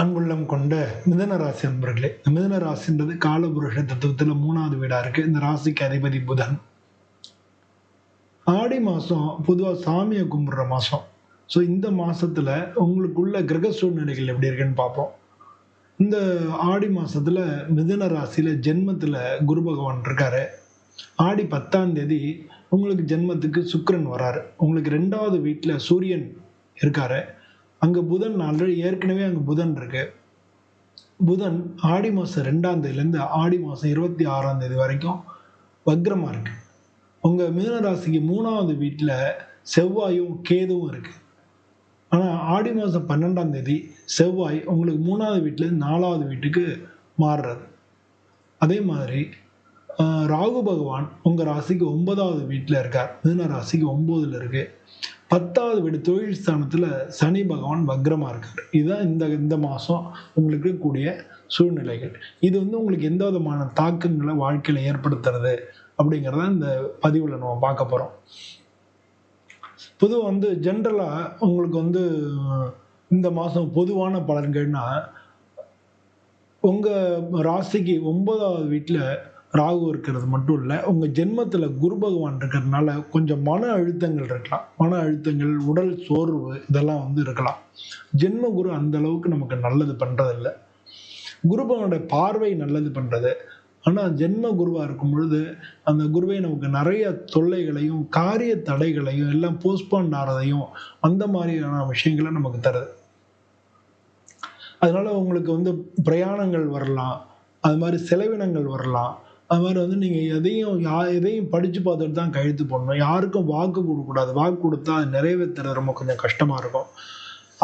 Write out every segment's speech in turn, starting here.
அன்புள்ளம் கொண்ட மிதன ராசி அன்பர்களே இந்த மிதன ராசின்றது காலபுருஷ தத்துவத்தில் மூணாவது வீடாக இருக்குது இந்த ராசிக்கு அதிபதி புதன். ஆடி மாதம் பொதுவாக சாமியை கும்பிடுற மாதம் ஸோ இந்த மாதத்தில் உங்களுக்குள்ள கிரக சூழ்நிலைகள் எப்படி இருக்குன்னு பார்ப்போம். இந்த ஆடி மாதத்தில் மிதுன ராசியில் ஜென்மத்தில் குரு பகவான் இருக்காரு. ஆடி பத்தாம் தேதி உங்களுக்கு ஜென்மத்துக்கு சுக்கரன் வராரு. உங்களுக்கு ரெண்டாவது வீட்டில் சூரியன் இருக்காரு. அங்கே புதன் ஆல்ரெடி ஏற்கனவே அங்கே புதன் இருக்கு. புதன் ஆடி மாதம் ரெண்டாம் தேதியிலேருந்து ஆடி மாதம் இருபத்தி ஆறாம் தேதி வரைக்கும் வக்ரமாக இருக்கு. உங்கள் மீனராசிக்கு ராசிக்கு மூணாவது வீட்டில் செவ்வாயும் கேதுவும் இருக்குது ஆனால் ஆடி மாதம் பன்னெண்டாம் தேதி செவ்வாய் உங்களுக்கு மூணாவது வீட்டிலேருந்து நாலாவது வீட்டுக்கு மாறுறது. அதே மாதிரி ராகு பகவான் உங்கள் ராசிக்கு ஒன்பதாவது வீட்டில் இருக்கார். மீன ராசிக்கு ஒம்போதில் இருக்குது பத்தாவது வீடு தொழில் ஸ்தானத்தில் சனி பகவான் வக்ரமாக இருக்கார். இதுதான் இந்த இந்த மாதம் உங்களுக்கு கூடிய சூழ்நிலைகள். இது வந்து உங்களுக்கு எந்த விதமான தாக்கங்களை வாழ்க்கையில் ஏற்படுத்துறது அப்படிங்கிறத இந்த பதிவில் நம்ம பார்க்க போகிறோம் பொதுவாக வந்து ஜென்ரலாக உங்களுக்கு வந்து இந்த மாதம் பொதுவான பலன்கள்னா உங்கள் ராசிக்கு ஒன்பதாவது வீட்டில் ராகு இருக்கிறது மட்டும் இல்லை உங்கள் ஜென்மத்தில் குரு பகவான் இருக்கிறதுனால கொஞ்சம் மன அழுத்தங்கள் இருக்கலாம். மன அழுத்தங்கள் உடல் சோர்வு இதெல்லாம் வந்து இருக்கலாம். ஜென்ம குரு அந்த அளவுக்கு நமக்கு நல்லது பண்ணுறதில்ல குரு பகவானுடைய பார்வை நல்லது பண்ணுறது ஆனால் ஜென்ம குருவாக இருக்கும் பொழுது அந்த குருவை நமக்கு நிறைய தொல்லைகளையும் காரிய தடைகளையும் எல்லாம் போஸ்ட்போன் ஆகிறதையும் அந்த மாதிரியான விஷயங்களை நமக்கு தருது. அதனால் உங்களுக்கு வந்து பிரயாணங்கள் வரலாம். அது மாதிரி செலவினங்கள் வரலாம். அது மாதிரி வந்து நீங்கள் எதையும் யா எதையும் படித்து பார்த்துட்டு தான் கையெழுத்து போடணும். யாருக்கும் வாக்கு கொடுக்கக்கூடாது. வாக்கு கொடுத்தா அது நிறைவேற்றுறது ரொம்ப கொஞ்சம் கஷ்டமாக இருக்கும்.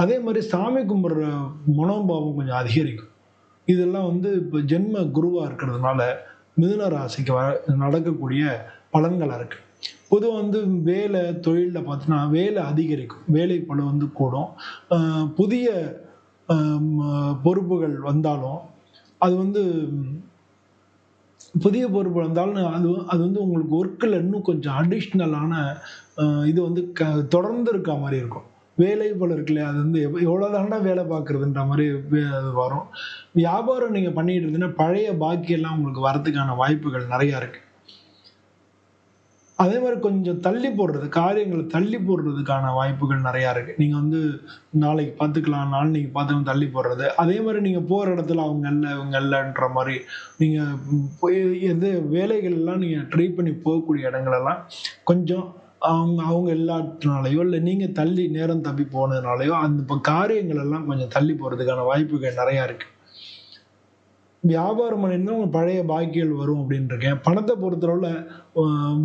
அதே மாதிரி சாமி கும்பிட்ற மனோபாவம் கொஞ்சம் அதிகரிக்கும். இதெல்லாம் வந்து இப்போ ஜென்ம குருவாக இருக்கிறதுனால மிதுன ராசிக்கு வர நடக்கக்கூடிய பலன்களாக இருக்குது பொதுவாக வந்து வேலை தொழிலில் பார்த்தீங்கன்னா வேலை அதிகரிக்கும். வேலை பல வந்து கூடும். புதிய பொறுப்புகள் வந்தாலும் அது வந்து புதிய பொறுப்பு வந்தாலும் அது அது வந்து உங்களுக்கு ஒர்க்கில் இன்னும் கொஞ்சம் அடிஷ்னலான இது வந்து க தொடர்ந்து இருக்க மாதிரி இருக்கும். வேலை போல இருக்குல்லையா அது வந்து எவ்வளோ தாண்டா வேலை பார்க்குறதுன்ற மாதிரி அது வரும். வியாபாரம் நீங்கள் பண்ணிட்டு இருந்தீங்கன்னா பழைய பாக்கியெல்லாம் உங்களுக்கு வரதுக்கான வாய்ப்புகள் நிறையா இருக்குது அதே மாதிரி கொஞ்சம் தள்ளி போடுறது காரியங்களை தள்ளி போடுறதுக்கான வாய்ப்புகள் நிறையா இருக்குது நீங்கள் வந்து நாளைக்கு பார்த்துக்கலாம் நாளைக்கு பார்த்துக்கலாம் தள்ளி போடுறது. அதே மாதிரி நீங்கள் போகிற இடத்துல அவங்க இல்லை இவங்க இல்லைன்ற மாதிரி நீங்கள் போய் எது வேலைகள்லாம் நீங்கள் ட்ரை பண்ணி போகக்கூடிய இடங்களெல்லாம் கொஞ்சம் அவங்க அவங்க இல்லாட்டினாலையோ இல்லை நீங்கள் தள்ளி நேரம் தப்பி போனதுனாலையோ அந்த இப்போ காரியங்கள் எல்லாம் கொஞ்சம் தள்ளி போகிறதுக்கான வாய்ப்புகள் நிறையா இருக்குது வியாபாரம் பண்ணியிருந்தா உங்களுக்கு பழைய பாக்கியல் வரும் அப்படின்னு இருக்கேன் பணத்தை பொறுத்தளவில்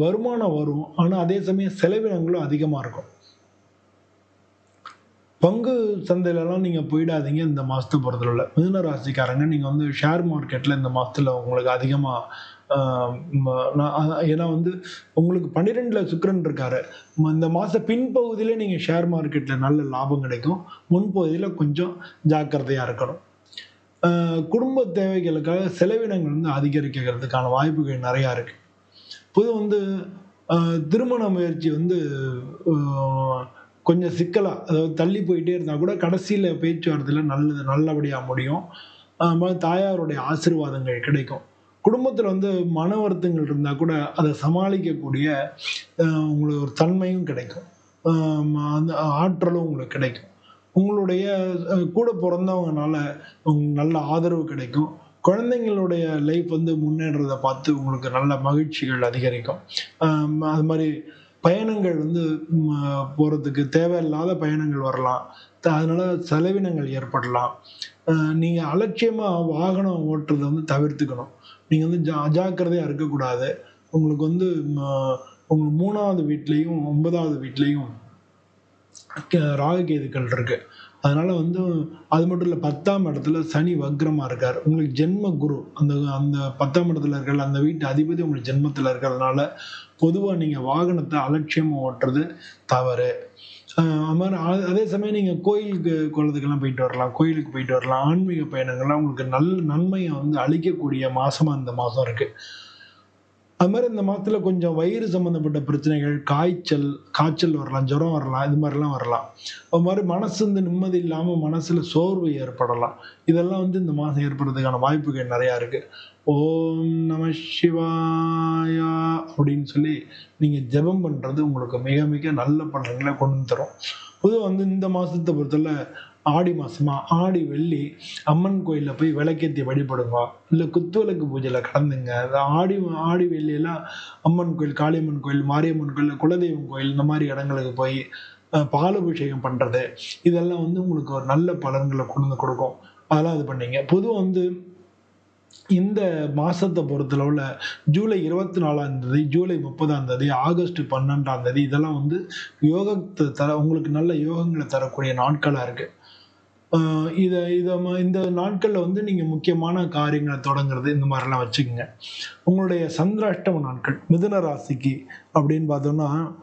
வருமானம் வரும். ஆனால் அதே சமயம் செலவினங்களும் அதிகமாக இருக்கும். பங்கு சந்தையிலலாம் நீங்கள் போயிடாதீங்க இந்த மாதத்தை பொறுத்தளவில். மிதுன ராசிக்காரங்க நீங்கள் வந்து ஷேர் மார்க்கெட்டில் இந்த மாதத்தில் உங்களுக்கு அதிகமாக ஏன்னா வந்து உங்களுக்கு பன்னிரெண்டில் சுக்கரன் இருக்காரு. இந்த மாத பின்பகுதியிலே நீங்கள் ஷேர் மார்க்கெட்டில் நல்ல லாபம் கிடைக்கும். முன்பகுதியில் கொஞ்சம் ஜாக்கிரதையாக இருக்கணும். குடும்ப தேவைகளுக்காக செலவினங்கள் வந்து அதிகரிக்கிறதுக்கான வாய்ப்புகள் நிறையா இருக்கு. பொது வந்து திருமண முயற்சி வந்து கொஞ்சம் சிக்கலாக அதாவது தள்ளி போயிட்டே இருந்தால் கூட கடைசியில் பேச்சுவார்த்தையில் நல்லது நல்லபடியாக முடியும். தாயாருடைய ஆசீர்வாதங்கள் கிடைக்கும். குடும்பத்தில் வந்து மன வருத்தங்கள் இருந்தால் கூட அதை சமாளிக்கக்கூடிய உங்களுக்கு ஒரு தன்மையும் கிடைக்கும். அந்த ஆற்றலும் உங்களுக்கு கிடைக்கும். உங்களுடைய கூட பிறந்தவங்கனால உங்களுக்கு நல்ல ஆதரவு கிடைக்கும். குழந்தைங்களுடைய லைஃப் வந்து முன்னேறதை பார்த்து உங்களுக்கு நல்ல மகிழ்ச்சிகள் அதிகரிக்கும். அது மாதிரி பயணங்கள் வந்து போகிறதுக்கு தேவையில்லாத பயணங்கள் வரலாம். த- அதனால செலவினங்கள் ஏற்படலாம். நீங்கள் அலட்சியமாக வாகனம் ஓட்டுறதை வந்து தவிர்த்துக்கணும். நீங்கள் வந்து ஜா அஜாக்கிரதையாக இருக்கக்கூடாது. உங்களுக்கு வந்து ம, மூணாவது வீட்லேயும் ஒன்பதாவது வீட்லேயும் க- கேதுக்கள் இருக்கு. அதனால வந்து அது மட்டும் இல்லை பத்தாம் இடத்துல சனி வக்ரமா இருக்கார். உங்களுக்கு ஜென்ம குரு அந்த அந்த பத்தாம் இடத்துல இருக்கிற அந்த வீட்டு அதிபதி உங்களுக்கு ஜென்மத்தில் இருக்கிறதுனால பொதுவாக நீங்கள் வாகனத்தை அலட்சியமாக ஓட்டுறது தவறு. மாதிரி அதே சமயம் நீங்கள் கோயிலுக்கு குளத்துக்கெல்லாம் போயிட்டு வரலாம் கோயிலுக்கு போயிட்டு வரலாம். ஆன்மீக பயணங்கள்லாம் உங்களுக்கு நல்ல நன்மையை வந்து அளிக்கக்கூடிய மாதமாக இந்த மாதம் இருக்குது அது மாதிரி இந்த மாதத்துல கொஞ்சம் வயிறு சம்மந்தப்பட்ட பிரச்சனைகள் காய்ச்சல் காய்ச்சல் வரலாம் ஜுரம் வரலாம் இது மாதிரிலாம் வரலாம். அது மாதிரி மனசு வந்து நிம்மதி இல்லாமல் மனசில் சோர்வு ஏற்படலாம். இதெல்லாம் வந்து இந்த மாதம் ஏற்படுறதுக்கான வாய்ப்புகள் நிறையா இருக்குது ஓம் நம சிவாயா அப்படின்னு சொல்லி நீங்கள் ஜெபம் பண்ணுறது உங்களுக்கு மிக மிக நல்ல பலன்களை கொண்டு தரும். பொதுவாக வந்து இந்த மாதத்தை பொறுத்தவரை ஆடி மாதமா ஆடி வெள்ளி அம்மன் கோயிலில் போய் விளக்கேற்றி வழிபடுங்க இல்லை குத்துவிளக்கு பூஜையில் கலந்துங்க. ஆடி ஆடி வெள்ளியெல்லாம் அம்மன் கோயில் காளியம்மன் கோயில் மாரியம்மன் கோயில் குலதெய்வம் கோயில் இந்த மாதிரி இடங்களுக்கு போய் பாலபிஷேகம் பாலாபிஷேகம் பண்ணுறது இதெல்லாம் வந்து உங்களுக்கு ஒரு நல்ல பலன்களை கொண்டு வந்து கொடுக்கும். அதெல்லாம் இது பண்ணீங்க. பொதுவாக வந்து இந்த மாசத்தை பொறுத்தளவுல ஜூலை இருபத்தி நாலாம் தேதி ஜூலை முப்பதாம் தேதி ஆகஸ்ட் பன்னெண்டாம் தேதி இதெல்லாம் வந்து யோகத்தை தர உங்களுக்கு நல்ல யோகங்களை தரக்கூடிய நாட்களாக இருக்குது இதை இதை ம- இந்த நாட்களில் வந்து நீங்கள் முக்கியமான காரியங்களை தொடங்குறது இந்த மாதிரிலாம் வச்சுக்கோங்க. உங்களுடைய சந்திராஷ்டம நாட்கள் மிதுன ராசிக்கு அப்படின்னு பார்த்தோம்னா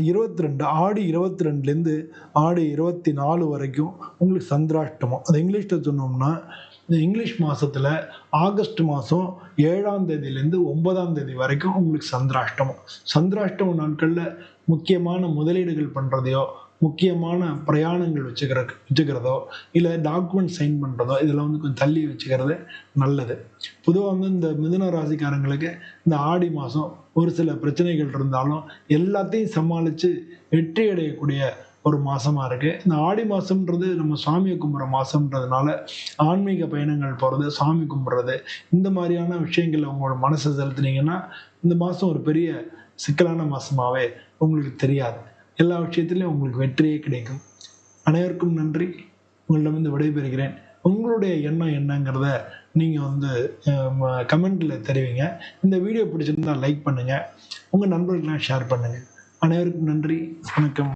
இருபத்தி ரெண்டு ஆடி இருபத்தி ரெண்டுலேருந்து ஆடி இருபத்தி நாலு வரைக்கும் உங்களுக்கு சந்திராஷ்டமம். அது இங்கிலீஷில் சொன்னோம்னா இந்த இங்கிலீஷ் மாதத்தில் ஆகஸ்ட் மாதம் ஏழாம் தேதியிலேருந்து ஒன்பதாம் தேதி வரைக்கும் உங்களுக்கு சந்திராஷ்டமம். சந்திராஷ்டம நாட்களில் முக்கியமான முதலீடுகள் பண்ணுறதையோ முக்கியமான பிரயாணங்கள் வச்சுக்கிற வச்சுக்கிறதோ இல்லை டாக்குமெண்ட் சைன் பண்ணுறதோ இதெல்லாம் வந்து கொஞ்சம் தள்ளி வச்சுக்கிறது நல்லது. பொதுவாக வந்து இந்த மிதுன ராசிக்காரங்களுக்கு இந்த ஆடி மாதம் ஒரு சில பிரச்சனைகள் இருந்தாலும் எல்லாத்தையும் சமாளித்து வெற்றி அடையக்கூடிய ஒரு மாதமாக இருக்குது இந்த ஆடி மாதம்ன்றது நம்ம சாமியை கும்பிட்ற மாதம்ன்றதுனால ஆன்மீக பயணங்கள் போகிறது சாமி கும்பிட்றது இந்த மாதிரியான விஷயங்களில் உங்களோட மனசை செலுத்துனீங்கன்னா இந்த மாதம் ஒரு பெரிய சிக்கலான மாதமாகவே உங்களுக்கு தெரியாது. எல்லா விஷயத்திலையும் உங்களுக்கு வெற்றியே கிடைக்கும். அனைவருக்கும் நன்றி. உங்களிடமிருந்து விடைபெறுகிறேன். உங்களுடைய எண்ணம் என்னங்கிறத நீங்கள் வந்து கமெண்ட்டில் தெரிவிங்க. இந்த வீடியோ பிடிச்சிருந்தா லைக் பண்ணுங்கள் உங்கள் நண்பர்களுக்கெல்லாம் ஷேர் பண்ணுங்கள் அனைவருக்கும் நன்றி. வணக்கம்.